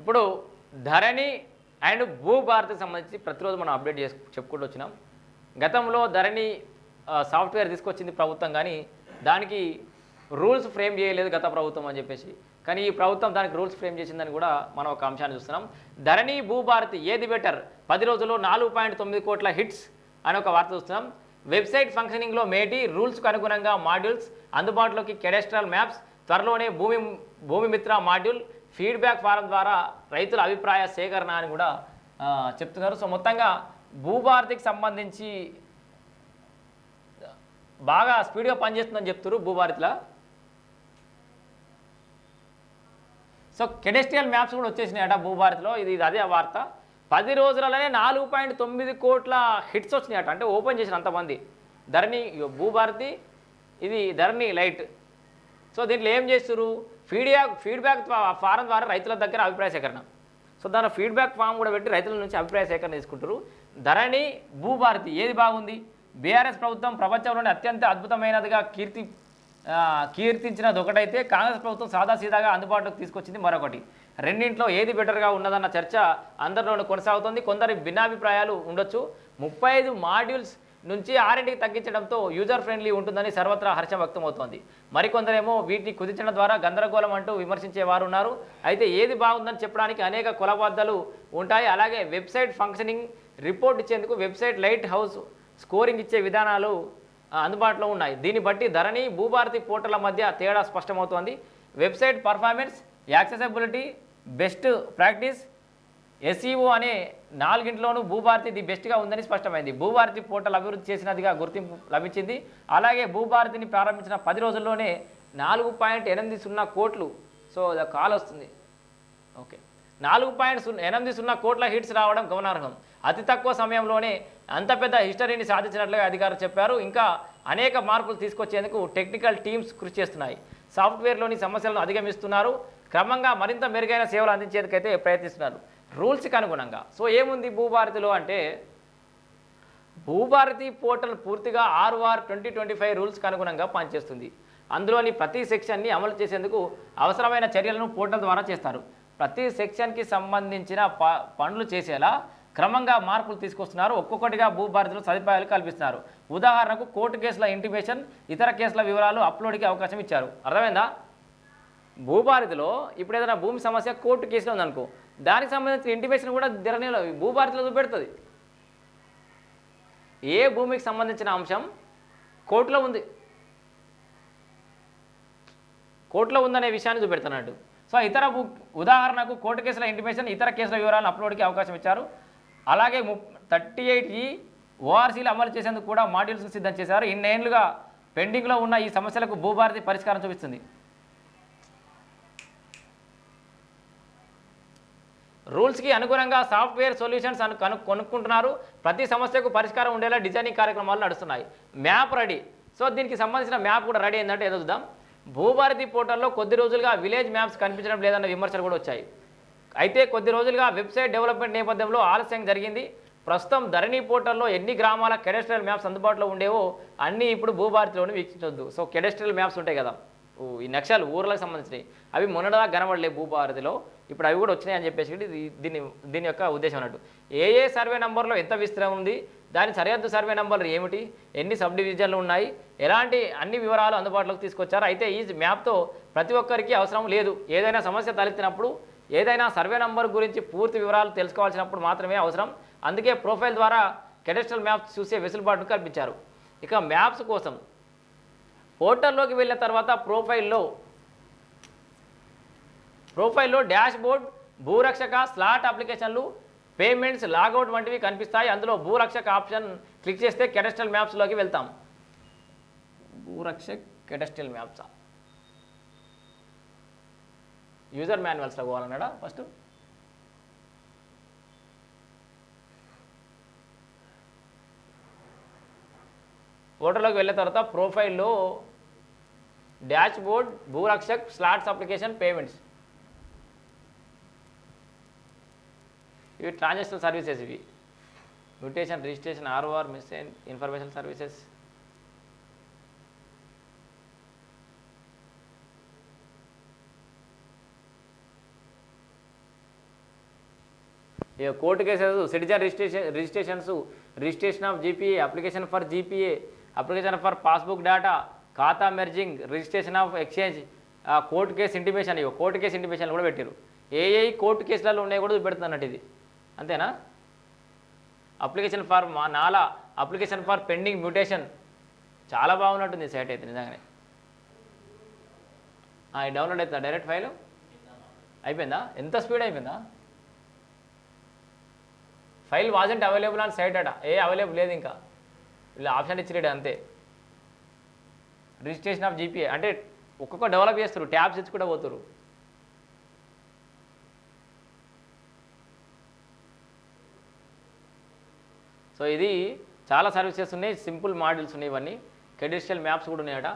ఇప్పుడు ధరణి అండ్ భూభారతికి సంబంధించి ప్రతిరోజు మనం అప్డేట్ చేసు చెప్పుకుంటూ వచ్చినాం. గతంలో ధరణి సాఫ్ట్వేర్ తీసుకొచ్చింది ప్రభుత్వం కానీ దానికి రూల్స్ ఫ్రేమ్ చేయలేదు గత ప్రభుత్వం అని చెప్పేసి. కానీ ఈ ప్రభుత్వం దానికి రూల్స్ ఫ్రేమ్ చేసిందని కూడా మనం ఒక అంశాన్ని చూస్తున్నాం. ధరణి భూభారతి ఏది బెటర్? పది రోజుల్లో నాలుగు పాయింట్ తొమ్మిది కోట్ల హిట్స్ అని ఒక వార్త చూస్తున్నాం. వెబ్సైట్ ఫంక్షనింగ్లో మేటి రూల్స్కు అనుగుణంగా మాడ్యూల్స్ అందుబాటులోకి కెడెస్ట్రల్ మ్యాప్స్ త్వరలోనే భూమి భూమిమిత్ర మాడ్యూల్ ఫీడ్బ్యాక్ ఫారం ద్వారా రైతుల అభిప్రాయ సేకరణ అని కూడా చెప్తున్నారు. సో మొత్తంగా భూభారతికి సంబంధించి బాగా స్పీడ్గా పనిచేస్తుందని చెప్తున్నారు భూభారతిలో. సో కెడెస్ట్రియల్ మ్యాప్స్ కూడా వచ్చేసినాయట భూభారతిలో. ఇది ఇది అదే వార్త. పది రోజులలోనే నాలుగు పాయింట్ తొమ్మిది కోట్ల హిట్స్ వచ్చినాయట. అంటే ఓపెన్ చేసిన అంతమంది. ధరణి భూభారతి ఇది ధరణి లైట్. సో దీంట్లో ఏం చేస్తారు ఫీడ్బ్యాక్ ఫీడ్బ్యాక్ ఫారం ద్వారా రైతుల దగ్గర అభిప్రాయ సేకరణ. సో దాని ఫీడ్బ్యాక్ ఫామ్ కూడా పెట్టి రైతుల నుంచి అభిప్రాయ సేకరణ తీసుకుంటారు ధరణి భూభారతి ఏది బాగుంది? బీఆర్ఎస్ ప్రభుత్వం ప్రపంచంలోనే అత్యంత అద్భుతమైనదిగా కీర్తి కీర్తించినది ఒకటైతే కాంగ్రెస్ ప్రభుత్వం సాదాసీదాగా అందుబాటులోకి తీసుకొచ్చింది మరొకటి. రెండింట్లో ఏది బెటర్గా ఉన్నదన్న చర్చ అందరిలోనూ కొనసాగుతుంది. కొందరి భిన్నాభిప్రాయాలు ఉండొచ్చు. ముప్పై ఐదు మాడ్యూల్స్ నుంచి ఆరింటికి తగ్గించడంతో యూజర్ ఫ్రెండ్లీ ఉంటుందని సర్వత్రా హర్షం వ్యక్తమవుతోంది. మరికొందరేమో వీటిని కుదించడం ద్వారా గందరగోళం అంటూ విమర్శించే వారు ఉన్నారు. అయితే ఏది బాగుందని చెప్పడానికి అనేక కులబద్దలు ఉంటాయి. అలాగే వెబ్సైట్ ఫంక్షనింగ్ రిపోర్ట్ ఇచ్చేందుకు వెబ్సైట్ లైట్ హౌస్ స్కోరింగ్ ఇచ్చే విధానాలు అందుబాటులో ఉన్నాయి. దీన్ని బట్టి ధరణి భూభారతి పోర్టల మధ్య తేడా స్పష్టమవుతోంది. Website performance accessibility best practice SEO అనే నాలుగింట్లోనూ భూభారతి ది బెస్ట్గా ఉందని స్పష్టమైంది. భూభారతి పోర్టల్ అభివృద్ధి చేసినదిగా గుర్తింపు లభించింది. అలాగే భూభారతిని ప్రారంభించిన పది రోజుల్లోనే నాలుగు పాయింట్ ఎనిమిది సున్నా కోట్లు సో కాల్ వస్తుంది. ఓకే. నాలుగు పాయింట్ సున్నా ఎనిమిది సున్నా కోట్ల హిట్స్ రావడం గమనార్హం. అతి తక్కువ సమయంలోనే అంత పెద్ద హిస్టరీని సాధించినట్లుగా అధికారులు చెప్పారు. ఇంకా అనేక మార్పులు తీసుకొచ్చేందుకు టెక్నికల్ టీమ్స్ కృషి చేస్తున్నాయి. సాఫ్ట్వేర్లోని సమస్యలను అధిగమిస్తున్నారు. క్రమంగా మరింత మెరుగైన సేవలు అందించేందుకైతే ప్రయత్నిస్తున్నారు. రూల్స్కి అనుగుణంగా. సో ఏముంది భూభారతిలో అంటే భూభారతి పోర్టల్ పూర్తిగా ఆర్ఆర్ ట్వంటీ ట్వంటీ ఫైవ్ రూల్స్కి అనుగుణంగా పనిచేస్తుంది. అందులోని ప్రతి సెక్షన్ని అమలు చేసేందుకు అవసరమైన చర్యలను పోర్టల్ ద్వారా చేస్తారు. ప్రతి సెక్షన్కి సంబంధించిన ప పనులు చేసేలా క్రమంగా మార్పులు తీసుకొస్తున్నారు. ఒక్కొక్కటిగా భూభారతిలో సదుపాయాలు కల్పిస్తున్నారు. ఉదాహరణకు కోర్టు కేసుల ఇంటిమేషన్ ఇతర కేసుల వివరాలు అప్లోడ్కి అవకాశం ఇచ్చారు. అర్థమైందా? భూభారతిలో ఇప్పుడు ఏదైనా భూమి సమస్య కోర్టు కేసులో ఉందనుకో దానికి సంబంధించిన ఇంటిమేషన్ కూడా ధరణిలో భూభారతిలో చూపెడుతుంది. ఏ భూమికి సంబంధించిన అంశం కోర్టులో ఉంది. కోర్టులో ఉందనే విషయాన్ని చూపెడుతున్నట్టు సో ఇతర ఉదాహరణకు కోర్టు కేసుల ఇంటిమేషన్ ఇతర కేసుల వివరాలను అప్లోడ్కి అవకాశం ఇచ్చారు. అలాగే ము థర్టీ ఎయిట్ ఈ ఓఆర్సీలు అమలు చేసేందుకు కూడా మాడ్యూల్స్ సిద్ధం చేశారు. ఇన్నేళ్ళుగా పెండింగ్లో ఉన్న ఈ సమస్యలకు భూభారతి పరిష్కారం చూపిస్తుంది. రూల్స్కి అనుగుణంగా సాఫ్ట్వేర్ సొల్యూషన్స్ అను కను కొనుక్కుంటున్నారు. ప్రతి సమస్యకు పరిష్కారం ఉండేలా డిజైనింగ్ కార్యక్రమాలు నడుస్తున్నాయి. Map ready. సో దీనికి సంబంధించిన మ్యాప్ కూడా రెడీ ఏంటంటే ఏదో చూద్దాం. భూభారతి పోర్టల్లో కొద్ది రోజులుగా విలేజ్ మ్యాప్స్ కనిపించడం లేదన్న విమర్శలు కూడా వచ్చాయి. అయితే కొద్ది రోజులుగా వెబ్సైట్ డెవలప్మెంట్ నేపథ్యంలో ఆలస్యం జరిగింది. ప్రస్తుతం ధరణి పోర్టల్లో ఎన్ని గ్రామాల కెడెస్ట్రియల్ మ్యాప్స్ అందుబాటులో ఉండేవో అన్నీ ఇప్పుడు భూభారతిలోనే వీక్షించొద్దు. సో కెడెస్ట్రియల్ మ్యాప్స్ ఉంటాయి కదా. ఈ నక్షలు ఊర్లకు సంబంధించినవి అవి మొన్నటిదా కనబడలే భూభారతిలో ఇప్పుడు అవి కూడా వచ్చినాయి అని చెప్పేసి దీని దీని యొక్క ఉద్దేశం అన్నట్టు. ఏ ఏ సర్వే నంబర్లో ఎంత విస్తీర్ణం ఉంది? దాని సరిహద్దు సర్వే నంబర్లు ఏమిటి? ఎన్ని సబ్ డివిజన్లు ఉన్నాయి? ఎలాంటి అన్ని వివరాలు అందుబాటులోకి తీసుకొచ్చారు? అయితే ఈ మ్యాప్తో ప్రతి ఒక్కరికి అవసరం లేదు. ఏదైనా సమస్య తలెత్తినప్పుడు ఏదైనా సర్వే నంబర్ గురించి పూర్తి వివరాలు తెలుసుకోవాల్సినప్పుడు మాత్రమే అవసరం. అందుకే ప్రొఫైల్ ద్వారా కెడెస్ట్రల్ మ్యాప్స్ చూసే వెసులుబాటును కల్పించారు. ఇక మ్యాప్స్ కోసం పోర్టల్లోకి వెళ్ళిన తర్వాత ప్రొఫైల్లో ప్రొఫైల్లో డాష్ బోర్డ్ భూరక్షక స్లాట్ అప్లికేషన్లు పేమెంట్స్ లాగౌట్ వంటివి కనిపిస్తాయి. అందులో భూరక్షక ఆప్షన్ క్లిక్ చేస్తే కెడస్ట్రల్ మ్యాప్స్లోకి వెళ్తాం. భూరక్షక్ కెడస్ట్రల్ మ్యాప్సా? యూజర్ మాన్యువల్స్లో పోవాలన్నాడా ఫస్ట్? ఫోటోలోకి వెళ్ళిన తర్వాత ప్రొఫైల్లో dashboard Bhurakshak slots application payments. ఇవి ట్రాన్సాక్షన్ సర్వీసెస్ ఇవి. Mutation registration ROR miss information services. Court cases citizen registration registrations registration of GPA application for GPA application for passbook data ఖాతా merging registration of exchange court case intimation ఇవ్వ court case ఇంటిమేషన్లు కూడా పెట్టారు ఏ ఏ court కేసులలో ఉన్నాయి కూడా పెడుతున్నట్టు ఇది. అంతేనా? అప్లికేషన్ ఫర్ మా నాలా అప్లికేషన్ ఫర్ పెండింగ్ మ్యూటేషన్. చాలా బాగున్నట్టుంది సైట్ అయితే నిజంగానే. డౌన్లోడ్ అవుతుందా? Direct file? అయిపోయిందా? ఎంత స్పీడ్ అయిపోయిందా? ఫైల్ వాజెంట్ అవైలబుల్ అని సైట్ అట. ఏ అవైలబుల్ లేదు ఇంకా. ఇలా ఆప్షన్ ఇచ్చిరేడు అంతే. రిజిస్ట్రేషన్ ఆఫ్ జీపీఏ అంటే ఒక్కొక్క డెవలప్ చేస్తారు ట్యాబ్స్ ఇచ్చి కూడా పోతారు. సో ఇది చాలా సర్వీసెస్ ఉన్నాయి సింపుల్ మాడ్యూల్స్ ఉన్నాయి ఇవన్నీ. కెడిషియల్ మ్యాప్స్ కూడా ఉన్నాయట.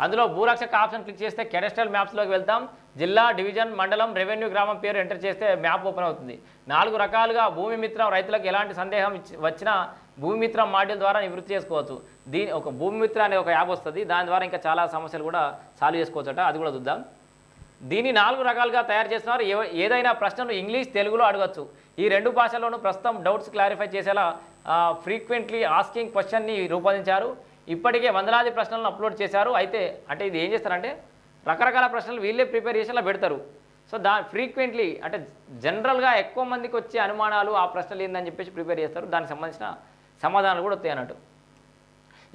అందులో భూరక్షక ఆప్షన్ క్లిక్ చేస్తే కెడస్ట్రల్ మ్యాప్స్లోకి వెళ్తాం. జిల్లా డివిజన్ మండలం రెవెన్యూ గ్రామం పేరు ఎంటర్ చేస్తే మ్యాప్ ఓపెన్ అవుతుంది. నాలుగు రకాలుగా భూమి మిత్రం రైతులకు ఎలాంటి సందేహం వచ్చినా భూమి మిత్రం మాడ్యూల్ ద్వారా నివృత్తి చేసుకోవచ్చు. దీని ఒక భూమి మిత్ర అనే ఒక యాప్ వస్తుంది. దాని ద్వారా ఇంకా చాలా సమస్యలు కూడా సాల్వ్ చేసుకోవచ్చట. అది కూడా చూద్దాం. దీన్ని నాలుగు రకాలుగా తయారు చేస్తున్నారు. ఏ- ఏదైనా ప్రశ్నను ఇంగ్లీష్ తెలుగులో అడగచ్చు. ఈ రెండు భాషల్లోనూ ప్రస్తుతం డౌట్స్ క్లారిఫై చేసేలా ఫ్రీక్వెంట్లీ ఆస్కింగ్ క్వశ్చన్ని రూపొందించారు. ఇప్పటికే వందలాది ప్రశ్నలను అప్లోడ్ చేశారు. అయితే అంటే ఇది ఏం చేస్తారంటే రకరకాల ప్రశ్నలు వీళ్ళే ప్రిపేర్ చేసి అలా పెడతారు. సో దా ఫ్రీక్వెంట్లీ అంటే జనరల్గా ఎక్కువ మందికి వచ్చే అనుమానాలు ఆ ప్రశ్నలు ఏందని చెప్పేసి ప్రిపేర్ చేస్తారు. దానికి సంబంధించిన సమాధానాలు కూడా వస్తాయి అన్నట్టు.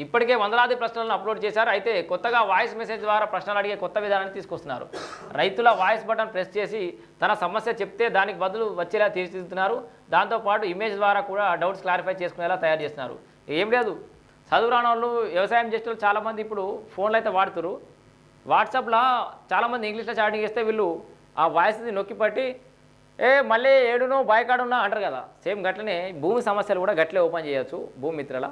ఇప్పటికే వందలాది ప్రశ్నలను అప్లోడ్ చేశారు. అయితే కొత్తగా వాయిస్ మెసేజ్ ద్వారా ప్రశ్నలు అడిగే కొత్త విధానాన్ని తీసుకొస్తున్నారు. రైతుల వాయిస్ బటన్ ప్రెస్ చేసి తన సమస్య చెప్తే దానికి బదులు వచ్చేలా తీర్చిదిద్దుతున్నారు. దాంతోపాటు ఇమేజ్ ద్వారా కూడా డౌట్స్ క్లారిఫై చేసుకునేలా తయారు చేస్తున్నారు. ఏం లేదు. చదువు రాని వాళ్ళు వ్యవసాయం చేసే వాళ్ళు చాలామంది ఇప్పుడు ఫోన్లు అయితే వాడుతారు వాట్సాప్లో చాలామంది ఇంగ్లీష్లో చాటింగ్ చేస్తే వీళ్ళు ఆ వాయిస్ని నొక్కి పట్టి ఏ మళ్ళీ ఏడునో బాయకాడున్నా అంటారు కదా. సేమ్ గట్లనే భూమి సమస్యలు కూడా గట్లే ఓపెన్ చేయొచ్చు భూమి మిత్రల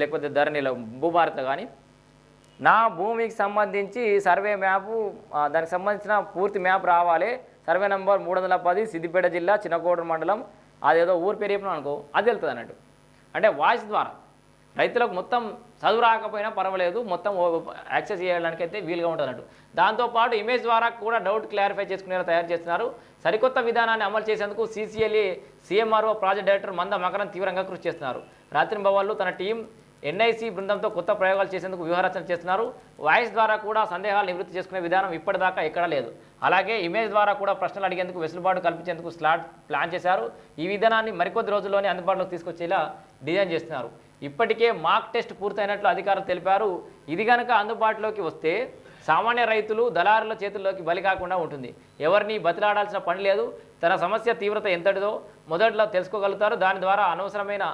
లేకపోతే ధరణిలో భూభారత కానీ. నా భూమికి సంబంధించి సర్వే మ్యాపు దానికి సంబంధించిన పూర్తి మ్యాప్ రావాలి. సర్వే నెంబర్ మూడు వందల పది సిద్దిపేట జిల్లా చిన్నకోట మండలం. అదేదో ఊరు పేరు చెప్పినా అనుకో అది వెళ్తుంది అన్నట్టు అంటే వాయిస్ ద్వారా. రైతులకు మొత్తం చదువు రాకపోయినా పర్వాలేదు మొత్తం ఓ- యాక్సెస్ చేయడానికి అయితే వీలుగా ఉంటుంది అన్నట్టు దాంతోపాటు ఇమేజ్ ద్వారా కూడా డౌట్ క్లారిఫై చేసుకునేలా తయారు చేస్తున్నారు. సరికొత్త విధానాన్ని అమలు చేసేందుకు సీసీఎల్ఏ సీఎంఆర్ఓ ప్రాజెక్ట్ డైరెక్టర్ మంద మకరం తీవ్రంగా కృషి చేస్తున్నారు. రాత్రి భవాళ్ళు తన టీం ఎన్ఐసి బృందంతో కొత్త ప్రయోగాలు చేసేందుకు వ్యూహరచన చేస్తున్నారు. వాయిస్ ద్వారా కూడా సందేహాలు నివృత్తి చేసుకునే విధానం ఇప్పటిదాకా ఎక్కడా లేదు. అలాగే ఇమేజ్ ద్వారా కూడా ప్రశ్నలు అడిగేందుకు వెసులుబాటు కల్పించేందుకు స్లాట్ ప్లాన్ చేశారు. ఈ విధానాన్ని మరికొద్ది రోజుల్లోనే అందుబాటులోకి తీసుకొచ్చేలా డిజైన్ చేస్తున్నారు. ఇప్పటికే మాక్ టెస్ట్ పూర్తయినట్లు అధికారులు తెలిపారు. ఇది కనుక అందుబాటులోకి వస్తే సామాన్య రైతులు దళారుల చేతుల్లోకి బలి కాకుండా ఉంటుంది. ఎవరిని బతిలాడాల్సిన పని లేదు. తన సమస్య తీవ్రత ఎంతటిదో మొదట్లో తెలుసుకోగలుగుతారు. దాని ద్వారా అనవసరమైన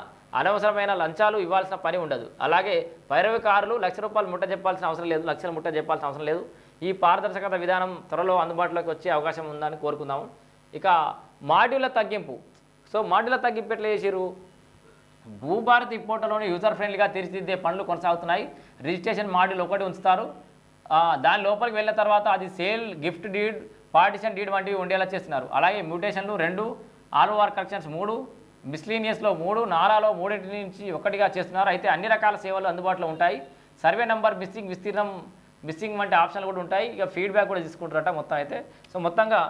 అనవసరమైన లంచాలు ఇవ్వాల్సిన పని ఉండదు. అలాగే పైరవికారులు లక్ష రూపాయలు ముట్ట చెప్పాల్సిన అవసరం లేదు. లక్షలు ముట్ట చెప్పాల్సిన అవసరం లేదు. ఈ పారదర్శకత విధానం త్వరలో అందుబాటులోకి వచ్చే అవకాశం ఉందని కోరుకుందాము. ఇక మాడ్యూల తగ్గింపు. సో మాడ్యూల తగ్గింపు ఎట్లా చేసిరు భూభారతి పోర్టల్లోని యూజర్ ఫ్రెండ్లీగా తీర్చిదిద్దే పనులు కొనసాగుతున్నాయి. రిజిస్ట్రేషన్ మాడ్యూల్ ఒకటి ఉంచుతారు. దాని లోపలికి వెళ్ళిన తర్వాత అది sale gift deed partition deed వంటివి ఉండేలా చేస్తున్నారు. అలాగే మ్యూటేషన్లు రెండు ఆల్ ఓవర్ కరెక్షన్స్ మూడు మిస్లీనియస్లో మూడు నాలాలో మూడింటి నుంచి ఒకటిగా చేస్తున్నారు. అయితే అన్ని రకాల సేవలు అందుబాటులో ఉంటాయి. సర్వే నెంబర్ మిస్సింగ్ విస్తీర్ణం మిస్సింగ్ వంటి ఆప్షన్లు కూడా ఉంటాయి. ఇక ఫీడ్బ్యాక్ కూడా తీసుకుంటారట మొత్తం అయితే. సో మొత్తంగా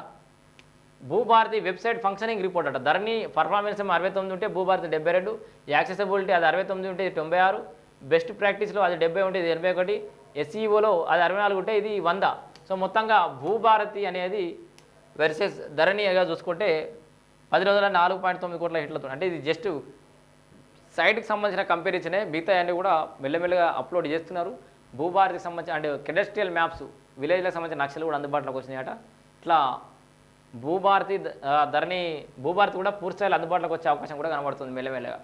భూభారతి వెబ్సైట్ ఫంక్షనింగ్ రిపోర్ట్ అట. ధరణి పర్ఫార్మెన్స్ ఏమో అరవై తొమ్మిది ఉంటే భూభారతి డెబ్బై రెండు యాక్సెసిబిలిటీ అది అరవై తొమ్మిది ఉంటే ఇది తొంభై ఆరు బెస్ట్ ప్రాక్టీస్లో అది డెబ్బై ఉంటే ఇది ఎనభై ఒకటి ఎస్ఈఓలో అది అరవై నాలుగు ఉంటే ఇది వంద. సో మొత్తంగా భూభారతి అనేది వెర్సెస్ ధరణిగా చూసుకుంటే పది రోజుల నాలుగు పాయింట్ తొమ్మిది కోట్ల హిట్లతో అంటే ఇది జస్ట్ సైట్కి సంబంధించిన కంపారిజనే మిగతా అన్నీ కూడా మెల్లమెల్లగా అప్లోడ్ చేస్తున్నారు. భూభారతికి సంబంధించిన అంటే కెడస్ట్రియల్ మ్యాప్స్ విలేజ్లకు సంబంధించిన నక్షలు కూడా అందుబాటులోకి వచ్చినాయట. ఇట్లా భూభారతి ధరణి భూభారతి కూడా పూర్తిస్థాయిలో అందుబాటులోకి వచ్చే అవకాశం కూడా కనబడుతుంది మెల్లమెల్లగా.